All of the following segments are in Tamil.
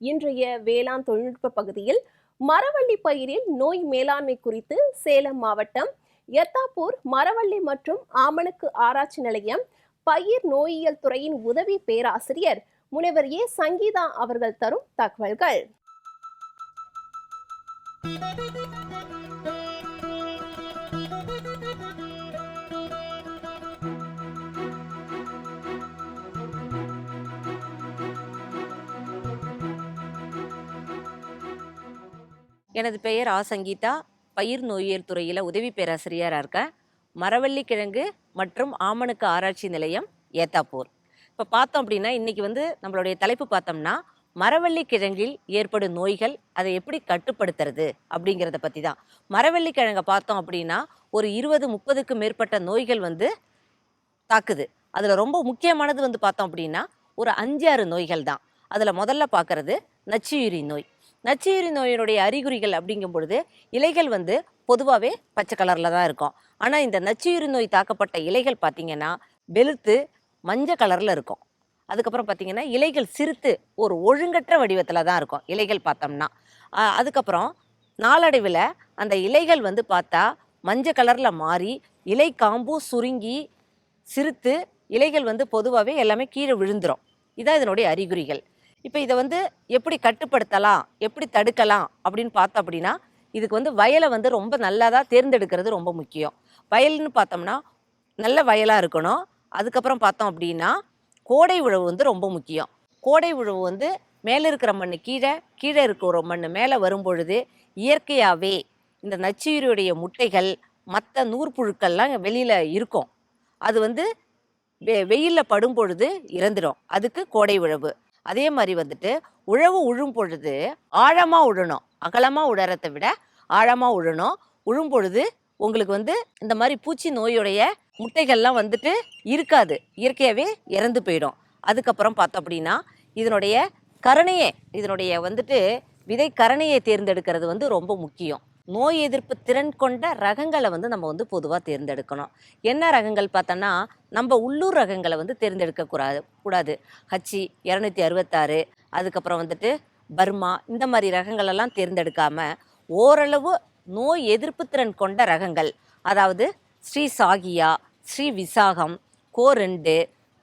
இன்றைய வேளாண் தொழில்நுட்ப பகுதியில் மரவள்ளி பயிரில் நோய் மேலாண்மை குறித்து சேலம் மாவட்டம் எத்தாப்பூர் மரவள்ளி மற்றும் ஆமணக்கு ஆராய்ச்சி நிலையம் பயிர் நோயியல் துறையின் உதவி பேராசிரியர் முனைவர் ஏ. சங்கீதா அவர்கள் தரும் தகவல்கள். எனது பெயர் ஆ சங்கீதா. பயிர் நோயியல் துறையில் உதவி பேராசிரியராக இருக்கேன் மரவள்ளி கிழங்கு மற்றும் ஆமணுக்கு ஆராய்ச்சி நிலையம் ஏத்தாப்பூர். இப்போ பார்த்தோம் அப்படின்னா இன்றைக்கி வந்து நம்மளுடைய தலைப்பு பார்த்தோம்னா மரவள்ளி கிழங்கில் ஏற்படும் நோய்கள் அதை எப்படி கட்டுப்படுத்துறது அப்படிங்கிறத பற்றி தான் மரவள்ளி கிழங்கை பார்த்தோம் அப்படின்னா ஒரு இருபது முப்பதுக்கு மேற்பட்ட நோய்கள் வந்து தாக்குது. அதில் ரொம்ப முக்கியமானது வந்து பார்த்தோம் அப்படின்னா ஒரு அஞ்சு ஆறு நோய்கள் தான். அதில் முதல்ல பார்க்கறது நச்சுயிரி நோய். நச்சுயிரி நோயினுடைய அறிகுறிகள் அப்படிங்கும் பொழுது இலைகள் வந்து பொதுவாகவே பச்சை கலரில் தான் இருக்கும். ஆனால் இந்த நச்சுயிரி நோய் தாக்கப்பட்ட இலைகள் பார்த்திங்கன்னா வெளுத்து மஞ்சள் கலரில் இருக்கும். அதுக்கப்புறம் பார்த்திங்கன்னா இலைகள் சிறுத்து ஒரு ஒழுங்கற்ற வடிவத்தில் தான் இருக்கும். இலைகள் பார்த்தோம்னா அதுக்கப்புறம் நாளடைவில் அந்த இலைகள் வந்து பார்த்தா மஞ்சள் கலரில் மாறி இலை காம்பு சுருங்கி சிறுத்து இலைகள் வந்து பொதுவாகவே எல்லாமே கீழே விழுந்துரும். இதான் இதனுடைய அறிகுறிகள். இப்போ இதை வந்து எப்படி கட்டுப்படுத்தலாம் எப்படி தடுக்கலாம் அப்படின்னு பார்த்தோம் அப்படின்னா இதுக்கு வந்து வயலை வந்து ரொம்ப நல்லதாக தேர்ந்தெடுக்கிறது ரொம்ப முக்கியம். வயல்னு பார்த்தோம்னா நல்ல வயலாக இருக்கணும். அதுக்கப்புறம் பார்த்தோம் அப்படின்னா கோடை உழவு வந்து ரொம்ப முக்கியம். கோடை உழவு வந்து மேலே இருக்கிற மண் கீழே கீழே இருக்கிற மண் மேலே வரும்பொழுது இயற்கையாகவே இந்த நச்சுயிருடைய முட்டைகள் மற்ற நூற்புழுக்கள்லாம் வெளியில் இருக்கும். அது வந்து வெ வெயிலில் படும் பொழுது இறந்துடும் அதுக்கு கோடை உழவு. அதே மாதிரி வந்துட்டு உழவு உழும் பொழுது ஆழமாக உழணும். அகலமாக உழறதை விட ஆழமாக உழணும். உழும் பொழுது உங்களுக்கு வந்து இந்த மாதிரி பூச்சி நோயுடைய முட்டைகள்லாம் வந்துட்டு இருக்காது. இயற்கையாகவே இறந்து போயிடும். அதுக்கப்புறம் பார்த்தோம் அப்படின்னா இதனுடைய கரணையை இதனுடைய வந்துட்டு விதை கரணையை தேர்ந்தெடுக்கிறது வந்து ரொம்ப முக்கியம். நோய் எதிர்ப்பு திறன் கொண்ட ரகங்களை வந்து நம்ம வந்து பொதுவாக தேர்ந்தெடுக்கணும். என்ன ரகங்கள் பார்த்தோன்னா நம்ம உள்ளூர் ரகங்களை வந்து தேர்ந்தெடுக்க கூடாது கூடாது. ஹச்சி இரநூத்தி அறுபத்தாறு அதுக்கப்புறம் வந்துட்டு பர்மா இந்த மாதிரி ரகங்களெல்லாம் தேர்ந்தெடுக்காம ஓரளவு நோய் எதிர்ப்பு திறன் கொண்ட ரகங்கள். அதாவது ஸ்ரீ சாகியா ஸ்ரீ விசாகம் கோ ரெண்டு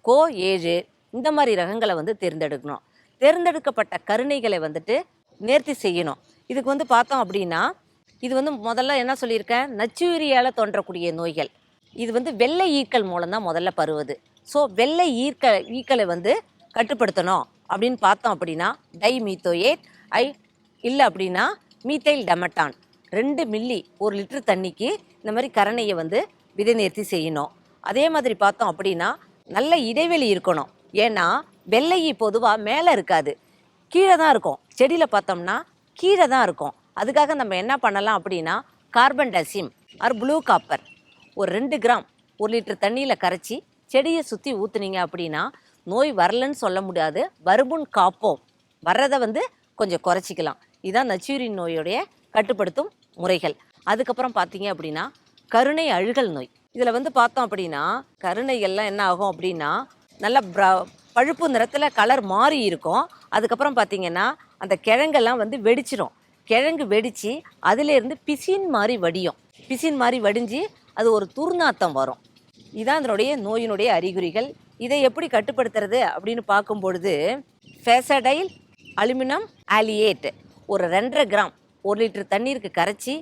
கோ ஏழு இந்த மாதிரி ரகங்களை வந்து தேர்ந்தெடுக்கணும். தேர்ந்தெடுக்கப்பட்ட கருணைகளை வந்துட்டு நேர்த்தி செய்யணும். இதுக்கு வந்து பார்த்தோம் அப்படின்னா இது வந்து முதல்ல என்ன சொல்லியிருக்கேன்? நச்சுயிரியால் தோன்றக்கூடிய நோய்கள். இது வந்து வெள்ளை ஈக்கள் மூலம் தான் முதல்ல பருவது. ஸோ வெள்ளை ஈர்க்க ஈக்களை வந்து கட்டுப்படுத்தணும் அப்படின்னு பார்த்தோம் அப்படின்னா டை மீத்தோயேட் ஐ இல்லை அப்படின்னா மீத்தைல் டெமட்டான். ரெண்டு மில்லி ஒரு லிட்டர் தண்ணிக்கு இந்த மாதிரி கரணையை வந்து விதை நேர்த்தி செய்யணும். அதே மாதிரி பார்த்தோம் அப்படின்னா நல்ல இடைவெளி இருக்கணும். ஏன்னா வெள்ளை பொதுவாக மேலே இருக்காது. கீழே தான் இருக்கும். செடியில் பார்த்தோம்னா கீழே தான் இருக்கும். அதுக்காக நம்ம என்ன பண்ணலாம் அப்படின்னா carbendazim or blue copper ஒரு ரெண்டு கிராம் ஒரு லிட்டர் தண்ணியில் கரைச்சி செடியை சுற்றி ஊற்றுனீங்க அப்படின்னா நோய் வரலன்னு சொல்ல முடியாது. வருமுன் காப்போம். வர்றதை வந்து கொஞ்சம் குறைச்சிக்கலாம். இதுதான் நச்சூரின் நோயுடைய கட்டுப்படுத்தும் முறைகள். அதுக்கப்புறம் பார்த்தீங்க அப்படின்னா கருணை அழுகல் நோய். இதில் வந்து பார்த்தோம் அப்படின்னா கருணைகள்லாம் என்ன ஆகும் அப்படின்னா நல்ல ப்ர பழுப்பு நிறத்தில் கலர் மாறி இருக்கும். அதுக்கப்புறம் பார்த்தீங்கன்னா அந்த கிழங்கெல்லாம் வந்து வெடிச்சிடும் கிழங்கு வெடித்து அதிலேருந்து பிசின் மாதிரி வடியும். பிசின் மாதிரி வடிஞ்சு அது ஒரு துர்நாத்தம் வரும். இதான் அதனுடைய நோயினுடைய அறிகுறிகள். இதை எப்படி கட்டுப்படுத்துறது அப்படின்னு பார்க்கும் பொழுது ஃபேசடைல் அலுமினியம் ஆலியேட் ஒரு ரெண்டரை கிராம் ஒரு லிட்டர் தண்ணீருக்கு கரைச்சி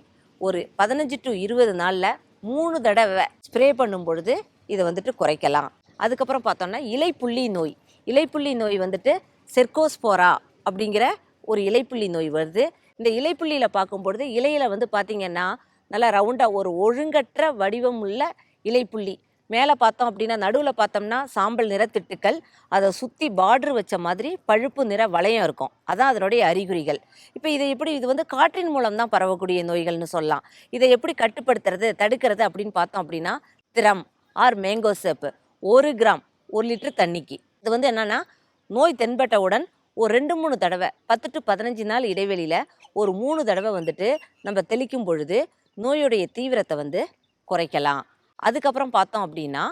ஒரு பதினஞ்சு டு இருபது நாளில் மூணு தடவை ஸ்ப்ரே பண்ணும் பொழுது இதை வந்துட்டு குறைக்கலாம். அதுக்கப்புறம் பார்த்தோம்னா இலைப்புள்ளி நோய். இலைப்புள்ளி நோய் வந்துட்டு செர்கோஸ்போரா அப்படிங்கிற ஒரு இலைப்புள்ளி நோய் வருது. இந்த இலைப்புள்ளியில் பார்க்கும்பொழுது இலையில் வந்து பார்த்தீங்கன்னா நல்லா ரவுண்டாக ஒரு ஒழுங்கற்ற வடிவம் உள்ள இலைப்புள்ளி. மேலே பார்த்தோம் அப்படின்னா நடுவில் பார்த்தோம்னா சாம்பல் நிறத்திட்டுக்கள் அதை சுற்றி பார்டர் வச்ச மாதிரி பழுப்பு நிற வளையம் இருக்கும். அதான் அதனுடைய அறிகுறிகள். இப்போ இதை எப்படி இது வந்து காற்றின் மூலம் தான் பரவக்கூடிய நோய்கள்னு சொல்லலாம். இதை எப்படி கட்டுப்படுத்துறது தடுக்கிறது அப்படின்னு பார்த்தோம் அப்படின்னா திரம் ஆர் மேங்கோ சேப்பு ஒரு கிராம் ஒரு லிட்டர் தண்ணிக்கு. இது வந்து என்னென்னா நோய் தென்பட்டவுடன் ஒரு ரெண்டு மூணு தடவை பத்து டு பதினஞ்சு நாள் இடைவெளியில் ஒரு மூணு தடவை வந்துட்டு நம்ம தெளிக்கும் பொழுது நோயுடைய தீவிரத்தை வந்து குறைக்கலாம். அதுக்கப்புறம் பார்த்தோம் அப்படின்னா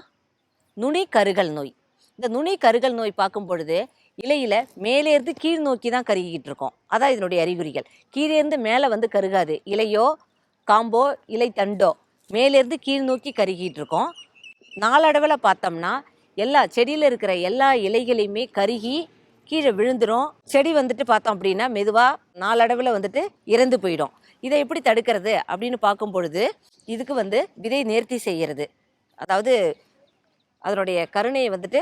நுனி கருகல் நோய். இந்த நுனி கருகல் நோய் பார்க்கும் பொழுது இலையில் மேலேருந்து கீழ் நோக்கி தான் கருகிக்கிட்டு இருக்கோம். அதான் இதனுடைய அறிகுறிகள். கீழே இருந்து மேலே வந்து கருகாது. இலையோ காம்போ இலை தண்டோ மேலேருந்து கீழ் நோக்கி கருகிட்டு இருக்கோம். நாளடைவில் பார்த்தோம்னா எல்லா செடியில் இருக்கிற எல்லா இலைகளையுமே கருகி கீழே விழுந்துரும். செடி வந்துட்டு பார்த்தோம் அப்படின்னா மெதுவாக நாளடைவில் வந்துட்டு இறந்து போயிடும். இதை எப்படி தடுக்கிறது அப்படின்னு பார்க்கும் பொழுது இதுக்கு வந்து விதை நேர்த்தி செய்கிறது. அதாவது அதனுடைய கருணையை வந்துட்டு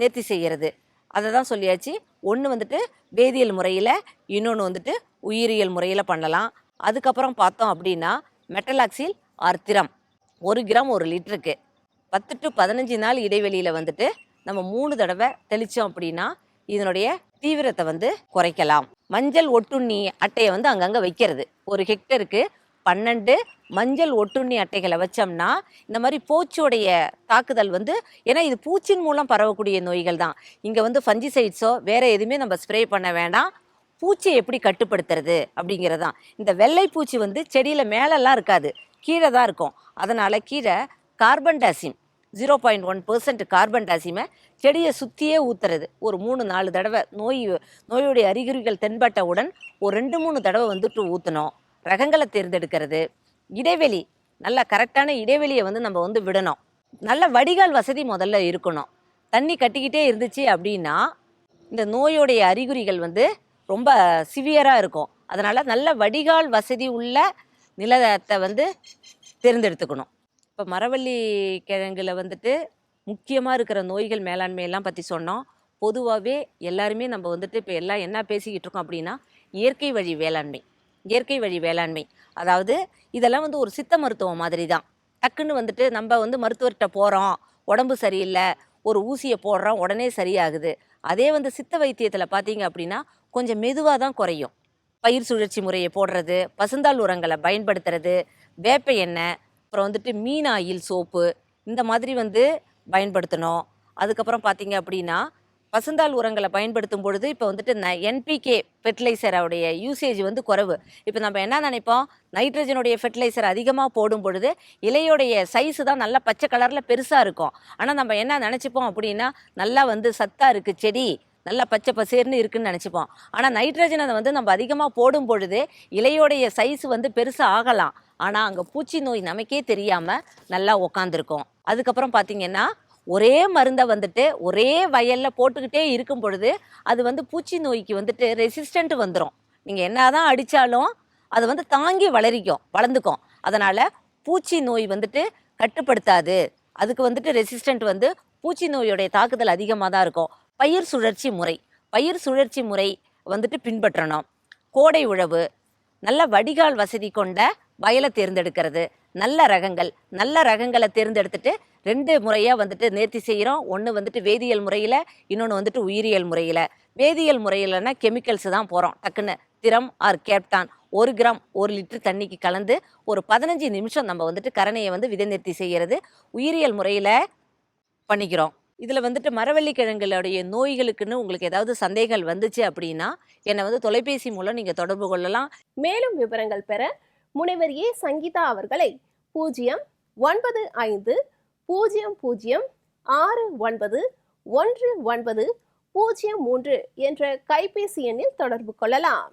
நேர்த்தி செய்கிறது. அதை தான் சொல்லியாச்சு. ஒன்று வந்துட்டு வேதியியல் முறையில் இன்னொன்று வந்துட்டு உயிரியல் முறையில் பண்ணலாம். அதுக்கப்புறம் பார்த்தோம் அப்படின்னா மெட்டலாக்சில் ஆர்த்திரம். ஒரு கிராம் ஒரு லிட்டருக்கு. பத்து டு பதினஞ்சு நாள் இடைவெளியில் வந்துட்டு நம்ம மூணு தடவை தெளித்தோம் அப்படின்னா இதனுடைய தீவிரத்தை வந்து குறைக்கலாம். மஞ்சள் ஒட்டுண்ணி அட்டையை வந்து அங்கங்கே வைக்கிறது. ஒரு ஹெக்டருக்கு பன்னெண்டு மஞ்சள் ஒட்டுண்ணி அட்டைகளை வச்சோம்னா இந்த மாதிரி பூச்சியோடைய தாக்குதல் வந்து ஏன்னா இது பூச்சின் மூலம் பரவக்கூடிய நோய்கள் தான். இங்கே வந்து ஃபஞ்சிசைட்ஸோ வேற எதுவுமே நம்ம ஸ்ப்ரே பண்ண வேண்டாம். பூச்சியை எப்படி கட்டுப்படுத்துறது அப்படிங்கிறது தான். இந்த வெள்ளை பூச்சி வந்து செடியில் மேலெல்லாம் இருக்காது. கீழே தான் இருக்கும். அதனால் கீழே carbendazim zero point one percent carbon டாசிமை செடியை சுற்றியே ஊற்றுறது ஒரு மூணு நாலு தடவை நோய் நோயுடைய அறிகுறிகள் தென்பட்டவுடன் ஒரு ரெண்டு மூணு தடவை வந்துட்டு ஊற்றணும் ரகங்களை தேர்ந்தெடுக்கிறது. இடைவெளி நல்ல கரெக்டான இடைவெளியை வந்து நம்ம வந்து விடணும். நல்ல வடிகால் வசதி முதல்ல இருக்கணும். தண்ணி கட்டிக்கிட்டே இருந்துச்சு அப்படின்னா இந்த நோயோடைய அறிகுறிகள் வந்து ரொம்ப சிவியராக இருக்கும். அதனால் நல்ல வடிகால் வசதி உள்ள நிலத்தை வந்து தேர்ந்தெடுத்துக்கணும். இப்போ மரவள்ளி கிழங்குல வந்துட்டு முக்கியமாக இருக்கிற நோய்கள் மேலாண்மையெல்லாம் பற்றி சொன்னோம். பொதுவாகவே எல்லாருமே நம்ம வந்துட்டு இப்போ எல்லாம் என்ன பேசிக்கிட்டு இருக்கோம் அப்படின்னா இயற்கை வழி வேளாண்மை இயற்கை வழி வேளாண்மை. அதாவது இதெல்லாம் வந்து ஒரு சித்த மருத்துவம் மாதிரி தான் டக்குன்னு வந்துட்டு நம்ம வந்து மருத்துவர்கிட்ட போகிறோம் உடம்பு சரியில்லை ஒரு ஊசியை போடுறோம் உடனே சரியாகுது. அதே வந்து சித்த வைத்தியத்தில் பார்த்தீங்க அப்படின்னா கொஞ்சம் மெதுவாக தான் குறையும். பயிர் சுழற்சி முறையை போடுறது பசுந்தாள் உரங்களை பயன்படுத்துறது வேப்ப எண்ணெய் அப்புறம் வந்துட்டு மீன் ஆயில் சோப்பு இந்த மாதிரி வந்து பயன்படுத்தணும். அதுக்கப்புறம் பார்த்தீங்க அப்படின்னா பசுந்தாள் உரங்களை பயன்படுத்தும் பொழுது இப்போ வந்துட்டு ந என்பிகே ஃபெர்டிலைசரோடைய யூசேஜ் வந்து குறைவு. இப்போ நம்ம என்ன நினைப்போம்? நைட்ரஜனுடைய ஃபெர்டிலைசர் அதிகமாக போடும் பொழுது இலையோடைய சைஸு தான் நல்லா பச்சை கலரில் பெருசாக இருக்கும். ஆனால் நம்ம என்ன நினச்சிப்போம் அப்படின்னா நல்லா வந்து சத்தாக இருக்குது செடி நல்லா பச்சை பசேர்னு இருக்குன்னு நினச்சிப்போம். ஆனால் நைட்ரஜனை வந்து நம்ம அதிகமாக போடும் பொழுது இலையோடைய சைஸ் வந்து பெருசாக ஆகலாம். ஆனால் அங்கே பூச்சி நோய் நமக்கே தெரியாமல் நல்லா உக்காந்துருக்கும். அதுக்கப்புறம் பார்த்தீங்கன்னா ஒரே மருந்தை வந்துட்டு ஒரே வயலில் போட்டுக்கிட்டே இருக்கும் பொழுது அது வந்து பூச்சி நோய்க்கு வந்துட்டு ரெசிஸ்டண்ட் வந்துடும் நீங்கள் என்னதான் அடித்தாலும் அது வந்து தாங்கி வளரிக்கும் வளர்ந்துக்கும். அதனால் பூச்சி நோய் வந்துட்டு கட்டுப்படுத்தாது. அதுக்கு வந்துட்டு ரெசிஸ்டண்ட் வந்து பூச்சி நோயோடைய தாக்குதல் அதிகமாக தான் இருக்கும். பயிர் சுழற்சி முறை. பயிர் சுழற்சி முறை வந்துட்டு பின்பற்றணும். கோடை உழவு. நல்ல வடிகால் வசதி கொண்ட வயலை தேர்ந்தெடுக்கிறது. நல்ல ரகங்கள் நல்ல ரகங்களை தேர்ந்தெடுத்துட்டு ரெண்டு முறையாக வந்துட்டு நேர்த்தி செய்கிறோம். ஒன்று வந்துட்டு வேதியியல் முறையில் இன்னொன்று வந்துட்டு உயிரியல் முறையில். வேதியியல் முறையில்னா கெமிக்கல்ஸ் தான் போகிறோம் டக்குன்னு திரம் ஆர் கேப்டான். ஒரு கிராம் ஒரு லிட்டர் தண்ணிக்கு கலந்து ஒரு பதினஞ்சு நிமிஷம் நம்ம வந்துட்டு கரணையை வந்து விதை நிறுத்தி செய்கிறது. உயிரியல் முறையில் பண்ணிக்கிறோம். இதில் வந்துட்டு மரவள்ளி கிழங்குகளுடைய நோய்களுக்குன்னு உங்களுக்கு ஏதாவது சந்தேகங்கள் வந்துச்சு அப்படின்னா என்னை வந்து தொலைபேசி மூலம் நீங்கள் தொடர்பு கொள்ளலாம். மேலும் விவரங்கள் பெற முனைவர் ஏ. சங்கீதா அவர்களை பூஜ்ஜியம் ஒன்பது ஐந்து பூஜ்ஜியம் பூஜ்ஜியம் ஆறு ஒன்பது ஒன்று ஒன்பது பூஜ்ஜியம் மூன்று என்ற கைபேசி எண்ணில் தொடர்பு கொள்ளலாம்.